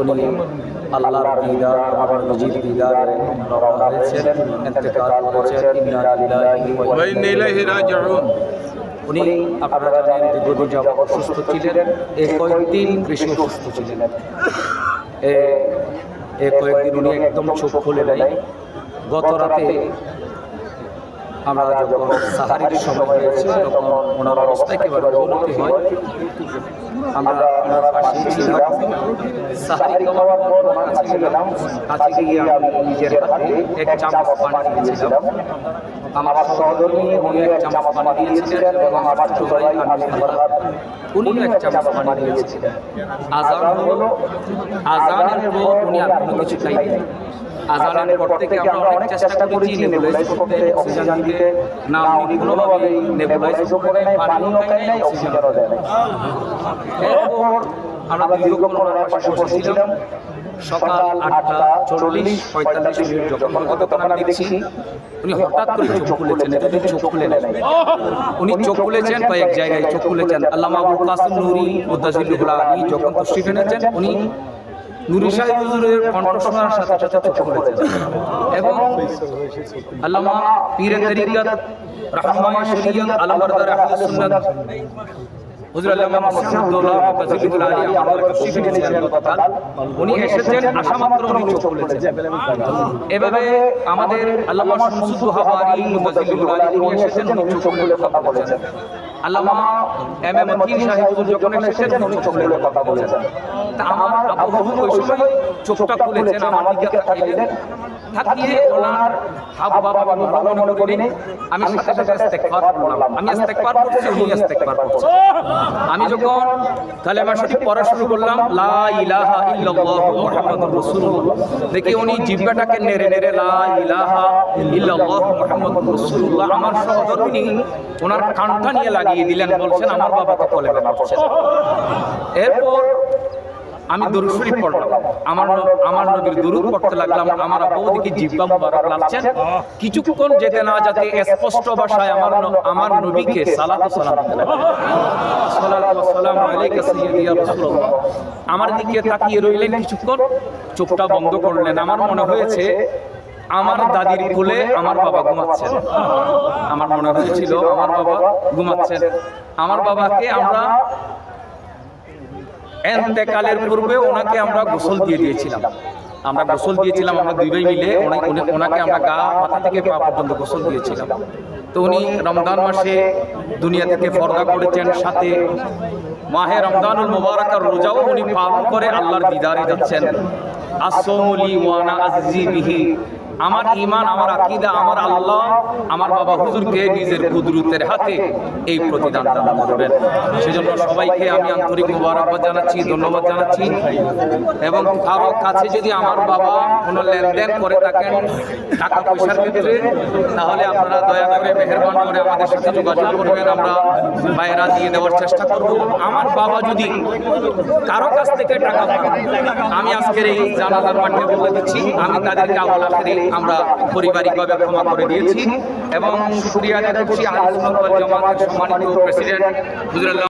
উনি আল্লাহর দিদার আমার নজির দিদারে হয়েছেন ইন্তেকাল করেছেন উনি আপনারা জানেন দীর্ঘদিন যাবৎ অসুস্থ ছিলেন এই কয়েকদিন বেশি অসুস্থ ছিলেন। এ- কয়েকদিন উনি একদম চোখ খুলে নাই। গত রাতে আমরা যখন সাহারির সময় হয়েছে, তখন ওনার অবস্থা একেবারে অবনতি হয়। আমরা ওনার পাশেই ছিলাম। সাহারি খাওয়ার পর ওনার কাছে গেলাম কাছে গিয়ে আমি নিজের হাতে এক চামচ পানি দিয়েছিলাম। আমার সহধর্মী উনি এক চামচ পানি দিয়েছিলেন এবং আমার ছোট আমি উনিও এক চামচ পানি দিয়েছিলেন। আজান হলো। আজানের পর উনি আর কোনো কিছু খাইনি আজানের পর থেকে আমরা অনেক চেষ্টা করেছি নেবুলাইজ করতে অক্সিজেন দিতে। না উনি কোনোভাবেই নেবুলাইজ করে নাই পানিও খাই নাই অক্সিজেনও দেয় এরপর আমরা দীর্ঘক্ষণ ওনার পাশে বসেছিলাম। সকাল আটটা চল্লিশ পঁয়তাল্লিশ মিনিট যখন কতক্ষণ আমি দেখছি উনি হঠাৎ করে চোখ খুলেছেন এতদিন চোখ খুলে নেন উনি চোখ খুলেছেন কয়েক জায়গায় চোখ খুলেছেন। আল্লামা আবুল কাসিম নুরি যখন তশরিফ এনেছেন উনি নুরি সাহেব হুজুরের কণ্ঠ শোনার সাথে সাথে চোখ খুলেছেন এবং আল্লামা পীরে তরিকত রহমান শরীয়ত আলমবরদার আহলে সুন্নাত উনি এসেছেন মাত্র উনি চোখ এভাবে আমাদের আল্লামা শামসুল হাওয়ারি উনি এসেছেন কথা বলেছেন। আল্লামা এম এম মকিন সাহেব যখন এসেছেন উনি কথা বলেছেন। তা আমার আবু ওই সময় চোখটা খুলেছেন আমার দিকে তাকাইলেন। তাকিয়ে ওনার হাব বাবা আমি ভালো মনে করিনি। আমি সাথে সাথে ইস্তেগফার করলাম। আমি ইস্তেগফার করছি উনি ইস্তেগফার করছেন। আমি যখন কালেমা শরীফ পড়া শুরু করলাম লা ইলাহা ইল্লাল্লাহু মুহাম্মাদুর রাসূলুল্লাহ। দেখি উনি জিহ্বাটাকে নেড়ে নেড়ে লা ইলাহা ইল্লাল্লাহু মুহাম্মাদুর রাসূলুল্লাহ। আমার সহধর্মিনী ওনার কানটা নিয়ে লাগিয়ে দিলেন বলছেন আমার বাবাকে কলেমা পড়ছেন এরপর আমি দরুদ শরীফ পড়লাম। আমার আমার নবীর দরুদ পড়তে লাগলাম আমার আব্বু দিকে জিহ্বা মুবারক লাগছেন কিছুক্ষণ যেতে না যাতে স্পষ্ট ভাষায় আমার আমার নবীকে সালাত সালাম সালাতু ওয়া আলাইকা সাইয়্যিদি রাসূলুল্লাহ। আমার দিকে তাকিয়ে রইলেন কিছুক্ষণ। চোখটা বন্ধ করলেন। আমার মনে হয়েছে। আমার দাদির কোলে আমার বাবা ঘুমাচ্ছেন। আমার মনে হয়েছিল আমার বাবা ঘুমাচ্ছেন। আমার বাবাকে আমরা এন্তেকালের পূর্বে ওনাকে আমরা গোসল দিয়ে দিয়েছিলাম। আমরা গোসল দিয়েছিলাম আমরা দুই ভাই মিলে। ওনাকে আমরা গা মাথা থেকে পা পর্যন্ত গোসল দিয়েছিলাম। তো উনি রমজান মাসে দুনিয়া থেকে পর্দা করেছেন। সাথে মাহে রমজানুল মুবারকার রোজাও উনি পালন করে আল্লাহর দিদারে যাচ্ছেন। আসৌমুলি ওয়ানা আজিজি বিহি। আমার ইমান আমার আকীদা, আমার আল্লাহ, আমার বাবা হুজুরকে নিজের কুদরতের হাতে এই প্রতিদান দান করবেন। সেজন্য সবাইকে আমি আন্তরিক মুবারকবাদ জানাচ্ছি, ধন্যবাদ জানাচ্ছি। এবং কারও কাছে যদি আমার বাবা কোনো লেনদেন করে থাকেন টাকা পয়সার ক্ষেত্রে, তাহলে আপনারা দয়া করে মেহরবান করে আমাদের সাথে যোগাযোগ করবেন। আমরা বাইরা দিয়ে দেওয়ার চেষ্টা করব। আমার বাবা যদি কারও কাছ থেকে টাকা আমি আজকের এই জানাজার মাঠে বলে দিচ্ছি, আমি তাদেরকে আওয়াল আখেরে আমরা পারিবারিকভাবে ক্ষমা করে দিয়েছি এবং সুরিয়া দেখছি আলোচনা জামাতের সম্মানিত প্রেসিডেন্ট হুজুর